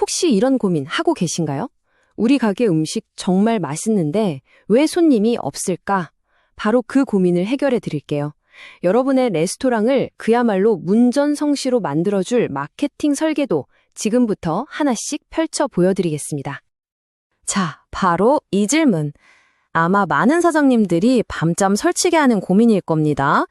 혹시 이런 고민 하고 계신가요? 우리 가게 음식 정말 맛있는데 왜 손님이 없을까? 바로 그 고민을 해결해 드릴게요. 여러분의 레스토랑을 그야말로 문전성시로 만들어줄 마케팅 설계도 지금부터 하나씩 펼쳐 보여드리겠습니다. 자, 바로 이 질문. 아마 많은 사장님들이 밤잠 설치게 하는 고민일 겁니다.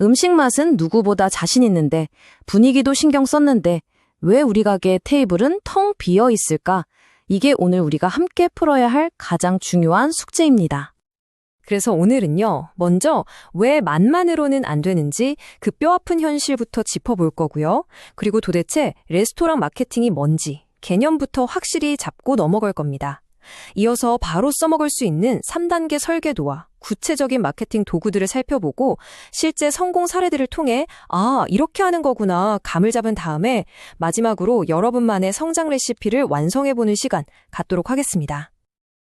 음식 맛은 누구보다 자신 있는데, 분위기도 신경 썼는데, 왜 우리 가게 테이블은 텅 비어 있을까? 이게 오늘 우리가 함께 풀어야 할 가장 중요한 숙제입니다. 그래서 오늘은요, 먼저 왜 맛만으로는 안 되는지 그 뼈아픈 현실부터 짚어볼 거고요. 그리고 도대체 레스토랑 마케팅이 뭔지 개념부터 확실히 잡고 넘어갈 겁니다. 이어서 바로 써먹을 수 있는 3단계 설계도와 구체적인 마케팅 도구들을 살펴보고 실제 성공 사례들을 통해 아, 이렇게 하는 거구나 감을 잡은 다음에 마지막으로 여러분만의 성장 레시피를 완성해보는 시간 갖도록 하겠습니다.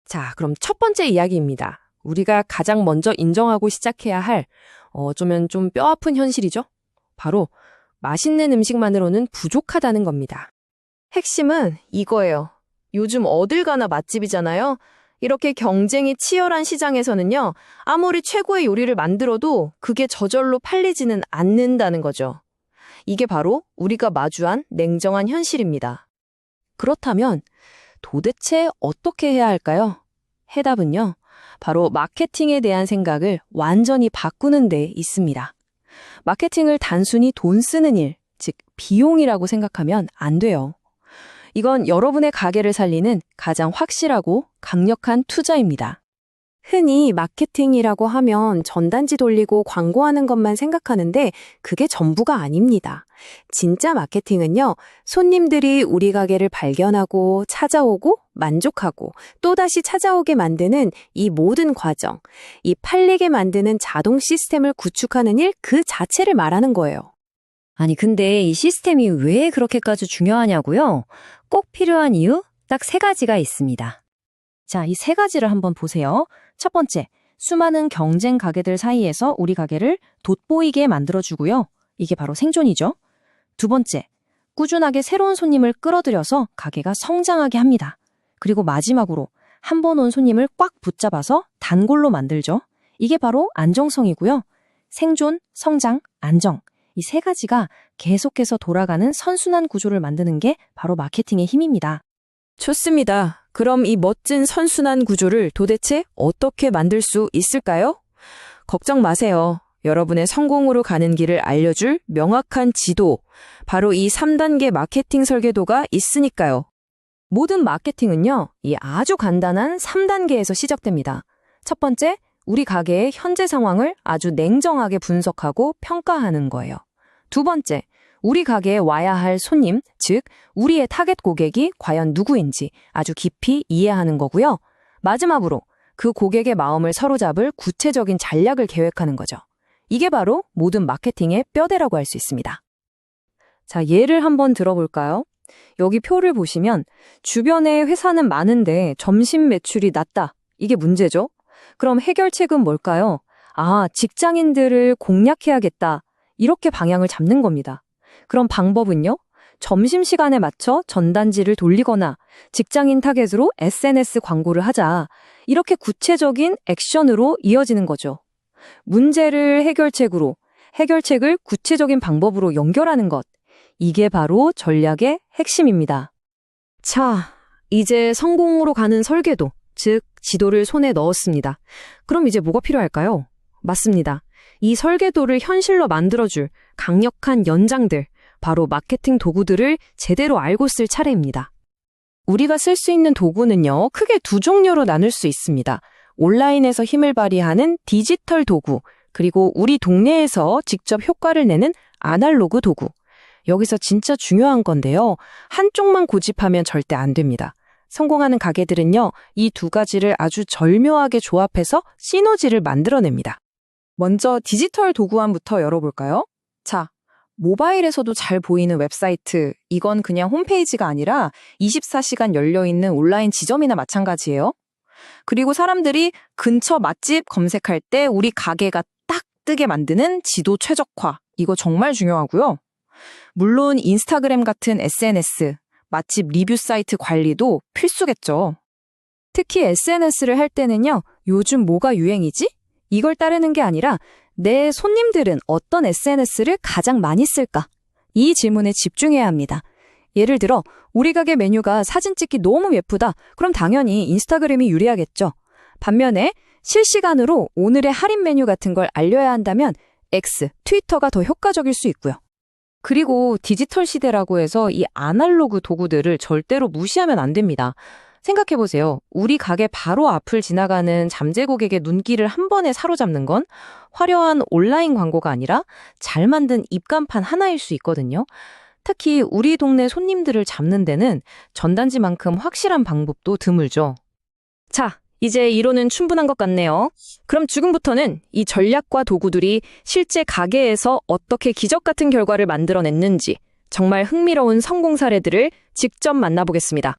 자, 그럼 첫 번째 이야기입니다. 우리가 가장 먼저 인정하고 시작해야 할 어쩌면 좀 뼈아픈 현실이죠. 바로 맛있는 음식만으로는 부족하다는 겁니다. 핵심은 이거예요. 요즘 어딜 가나 맛집이잖아요. 이렇게 경쟁이 치열한 시장에서는요, 아무리 최고의 요리를 만들어도 그게 저절로 팔리지는 않는다는 거죠. 이게 바로 우리가 마주한 냉정한 현실입니다. 그렇다면 도대체 어떻게 해야 할까요? 해답은요, 바로 마케팅에 대한 생각을 완전히 바꾸는 데 있습니다. 마케팅을 단순히 돈 쓰는 일, 즉, 비용이라고 생각하면 안 돼요. 이건 여러분의 가게를 살리는 가장 확실하고 강력한 투자입니다. 흔히 마케팅이라고 하면 전단지 돌리고 광고하는 것만 생각하는데 그게 전부가 아닙니다. 진짜 마케팅은요, 손님들이 우리 가게를 발견하고 찾아오고 만족하고 또다시 찾아오게 만드는 이 모든 과정, 이 팔리게 만드는 자동 시스템을 구축하는 일 그 자체를 말하는 거예요. 아니, 근데 이 시스템이 왜 그렇게까지 중요하냐고요? 꼭 필요한 이유 딱 세 가지가 있습니다. 자, 이 세 가지를 한번 보세요. 첫 번째, 수많은 경쟁 가게들 사이에서 우리 가게를 돋보이게 만들어주고요. 이게 바로 생존이죠. 두 번째, 꾸준하게 새로운 손님을 끌어들여서 가게가 성장하게 합니다. 그리고 마지막으로 한 번 온 손님을 꽉 붙잡아서 단골로 만들죠. 이게 바로 안정성이고요. 생존, 성장, 안정. 이 세 가지가 계속해서 돌아가는 선순환 구조를 만드는 게 바로 마케팅의 힘입니다. 좋습니다. 그럼 이 멋진 선순환 구조를 도대체 어떻게 만들 수 있을까요? 걱정 마세요. 여러분의 성공으로 가는 길을 알려줄 명확한 지도, 바로 이 3단계 마케팅 설계도가 있으니까요. 모든 마케팅은요, 이 아주 간단한 3단계에서 시작됩니다. 첫 번째, 우리 가게의 현재 상황을 아주 냉정하게 분석하고 평가하는 거예요. 두 번째, 우리 가게에 와야 할 손님, 즉, 우리의 타겟 고객이 과연 누구인지 아주 깊이 이해하는 거고요. 마지막으로 그 고객의 마음을 사로잡을 구체적인 전략을 계획하는 거죠. 이게 바로 모든 마케팅의 뼈대라고 할 수 있습니다. 자, 예를 한번 들어볼까요? 여기 표를 보시면 주변에 회사는 많은데 점심 매출이 낮다. 이게 문제죠? 그럼 해결책은 뭘까요? 아, 직장인들을 공략해야겠다. 이렇게 방향을 잡는 겁니다. 그럼 방법은요? 점심시간에 맞춰 전단지를 돌리거나 직장인 타겟으로 SNS 광고를 하자. 이렇게 구체적인 액션으로 이어지는 거죠. 문제를 해결책으로, 해결책을 구체적인 방법으로 연결하는 것. 이게 바로 전략의 핵심입니다. 자, 이제 성공으로 가는 설계도, 즉, 지도를 손에 넣었습니다. 그럼 이제 뭐가 필요할까요? 맞습니다. 이 설계도를 현실로 만들어줄 강력한 연장들, 바로 마케팅 도구들을 제대로 알고 쓸 차례입니다. 우리가 쓸 수 있는 도구는요, 크게 두 종류로 나눌 수 있습니다. 온라인에서 힘을 발휘하는 디지털 도구, 그리고 우리 동네에서 직접 효과를 내는 아날로그 도구. 여기서 진짜 중요한 건데요. 한쪽만 고집하면 절대 안 됩니다. 성공하는 가게들은요, 이 두 가지를 아주 절묘하게 조합해서 시너지를 만들어냅니다. 먼저 디지털 도구함부터 열어볼까요? 자, 모바일에서도 잘 보이는 웹사이트, 이건 그냥 홈페이지가 아니라 24시간 열려있는 온라인 지점이나 마찬가지예요. 그리고 사람들이 근처 맛집 검색할 때 우리 가게가 딱 뜨게 만드는 지도 최적화, 이거 정말 중요하고요. 물론 인스타그램 같은 SNS, 맛집 리뷰 사이트 관리도 필수겠죠. 특히 SNS를 할 때는요, 요즘 뭐가 유행이지? 이걸 따르는 게 아니라 내 손님들은 어떤 SNS를 가장 많이 쓸까? 이 질문에 집중해야 합니다. 예를 들어, 우리 가게 메뉴가 사진 찍기 너무 예쁘다. 그럼 당연히 인스타그램이 유리하겠죠. 반면에 실시간으로 오늘의 할인 메뉴 같은 걸 알려야 한다면 X, 트위터가 더 효과적일 수 있고요. 그리고 디지털 시대라고 해서 이 아날로그 도구들을 절대로 무시하면 안 됩니다. 생각해보세요. 우리 가게 바로 앞을 지나가는 잠재 고객의 눈길을 한 번에 사로잡는 건 화려한 온라인 광고가 아니라 잘 만든 입간판 하나일 수 있거든요. 특히 우리 동네 손님들을 잡는 데는 전단지만큼 확실한 방법도 드물죠. 자, 이제 이론은 충분한 것 같네요. 그럼 지금부터는 이 전략과 도구들이 실제 가게에서 어떻게 기적 같은 결과를 만들어냈는지 정말 흥미로운 성공 사례들을 직접 만나보겠습니다.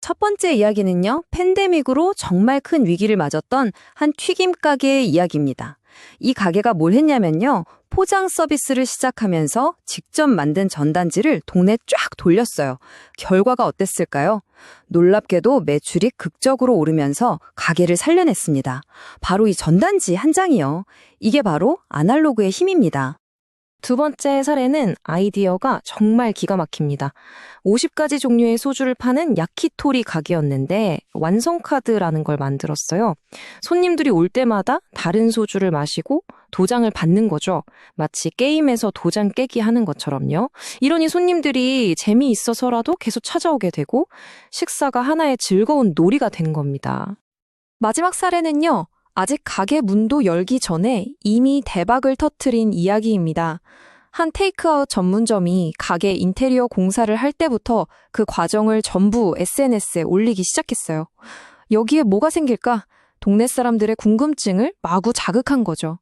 첫 번째 이야기는요, 팬데믹으로 정말 큰 위기를 맞았던 한 튀김 가게의 이야기입니다. 이 가게가 뭘 했냐면요, 포장 서비스를 시작하면서 직접 만든 전단지를 동네 쫙 돌렸어요. 결과가 어땠을까요? 놀랍게도 매출이 극적으로 오르면서 가게를 살려냈습니다. 바로 이 전단지 한 장이요. 이게 바로 아날로그의 힘입니다. 두 번째 사례는 아이디어가 정말 기가 막힙니다. 50가지 종류의 소주를 파는 야키토리 가게였는데 완성카드라는 걸 만들었어요. 손님들이 올 때마다 다른 소주를 마시고 도장을 받는 거죠. 마치 게임에서 도장 깨기 하는 것처럼요. 이러니 손님들이 재미있어서라도 계속 찾아오게 되고 식사가 하나의 즐거운 놀이가 된 겁니다. 마지막 사례는요, 아직 가게 문도 열기 전에 이미 대박을 터트린 이야기입니다. 한 테이크아웃 전문점이 가게 인테리어 공사를 할 때부터 그 과정을 전부 SNS에 올리기 시작했어요. 여기에 뭐가 생길까? 동네 사람들의 궁금증을 마구 자극한 거죠.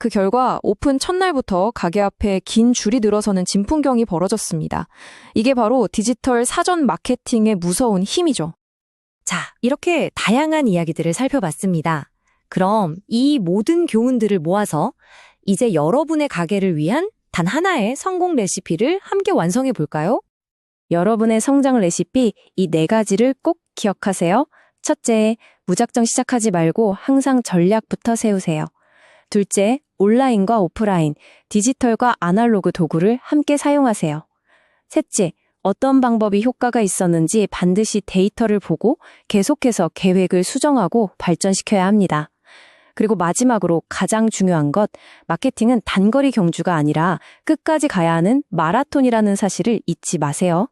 그 결과 오픈 첫날부터 가게 앞에 긴 줄이 늘어서는 진풍경이 벌어졌습니다. 이게 바로 디지털 사전 마케팅의 무서운 힘이죠. 자, 이렇게 다양한 이야기들을 살펴봤습니다. 그럼 이 모든 교훈들을 모아서 이제 여러분의 가게를 위한 단 하나의 성공 레시피를 함께 완성해 볼까요? 여러분의 성장 레시피 이 네 가지를 꼭 기억하세요. 첫째, 무작정 시작하지 말고 항상 전략부터 세우세요. 둘째, 온라인과 오프라인, 디지털과 아날로그 도구를 함께 사용하세요. 셋째, 어떤 방법이 효과가 있었는지 반드시 데이터를 보고 계속해서 계획을 수정하고 발전시켜야 합니다. 그리고 마지막으로 가장 중요한 것, 마케팅은 단거리 경주가 아니라 끝까지 가야 하는 마라톤이라는 사실을 잊지 마세요.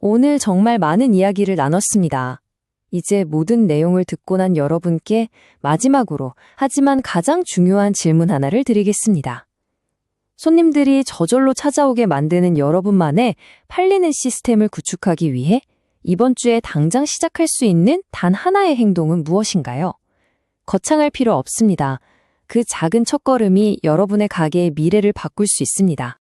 오늘 정말 많은 이야기를 나눴습니다. 이제 모든 내용을 듣고 난 여러분께 마지막으로 하지만 가장 중요한 질문 하나를 드리겠습니다. 손님들이 저절로 찾아오게 만드는 여러분만의 팔리는 시스템을 구축하기 위해 이번 주에 당장 시작할 수 있는 단 하나의 행동은 무엇인가요? 거창할 필요 없습니다. 그 작은 첫걸음이 여러분의 가게의 미래를 바꿀 수 있습니다.